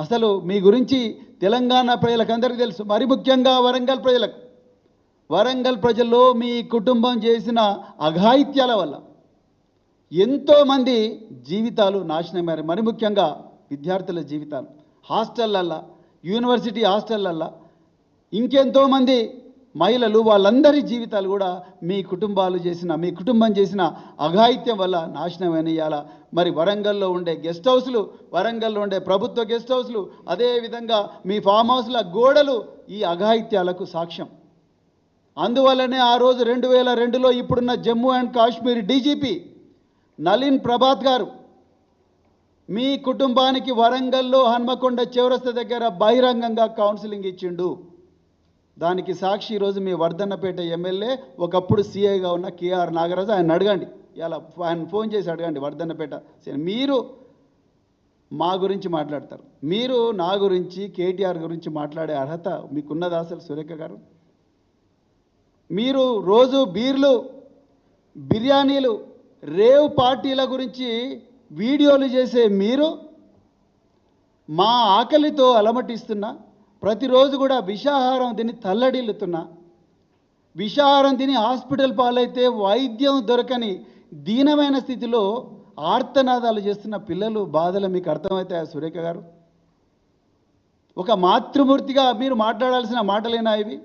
అసలు మీ గురించి తెలంగాణ ప్రజలకు అందరికీ తెలుసు. మరి ముఖ్యంగా వరంగల్ ప్రజలకు. వరంగల్ ప్రజల్లో మీ కుటుంబం చేసిన అఘాయిత్యాల వల్ల ఎంతోమంది జీవితాలు నాశనమయ్యారు మరి ముఖ్యంగా విద్యార్థుల జీవితాలు. హాస్టళ్ళల్లో యూనివర్సిటీ హాస్టళ్ళల్లో ఇంకెంతోమంది మహిళలు వాళ్ళందరి జీవితాలు కూడా మీ కుటుంబాలు చేసిన మీ కుటుంబం చేసిన అఘాయిత్యం వల్ల నాశనం ఇవాళ మరి వరంగల్లో ఉండే గెస్ట్ హౌస్లు వరంగల్లో ఉండే ప్రభుత్వ గెస్ట్ హౌస్లు అదేవిధంగా మీ ఫామ్ హౌస్ల గోడలు ఈ అఘాయిత్యాలకు సాక్ష్యం. అందువల్లనే ఆ రోజు రెండు వేల రెండులో ఇప్పుడున్న జమ్మూ అండ్ కాశ్మీర్ డీజీపీ నలిన్ ప్రభాత్ గారు మీ కుటుంబానికి వరంగల్లో హన్మకొండ చివరస్త దగ్గర బహిరంగంగా కౌన్సిలింగ్ ఇచ్చిండు. దానికి సాక్షి ఈరోజు మీ వర్ధన్నపేట ఎమ్మెల్యే ఒకప్పుడు సీఐగా ఉన్న కేఆర్ నాగరాజు. ఆయన అడగండి. ఇలా ఆయన ఫోన్ చేసి అడగండి వర్ధన్నపేట మీరు మా గురించి మాట్లాడతారు. మీరు నా గురించి కేటీఆర్ గురించి మాట్లాడే అర్హత మీకున్నది అసలు సురేఖ గారు? మీరు రోజు బీర్లు బిర్యానీలు రేవ్ పార్టీల గురించి వీడియోలు చేసే మీరు మా ఆకలితో అలమటిస్తున్నా ప్రతిరోజు కూడా విషాహారం తిని తల్లడిల్లుతున్నా. విషాహారం తిని హాస్పిటల్ పాలైతే వైద్యం దొరకని దీనమైన స్థితిలో ఆర్తనాదాలు చేస్తున్న పిల్లలు బాధలు మీకు అర్థమవుతాయా సురేఖ గారు? ఒక మాతృమూర్తిగా మీరు మాట్లాడాల్సిన మాటలేనా ఇవి?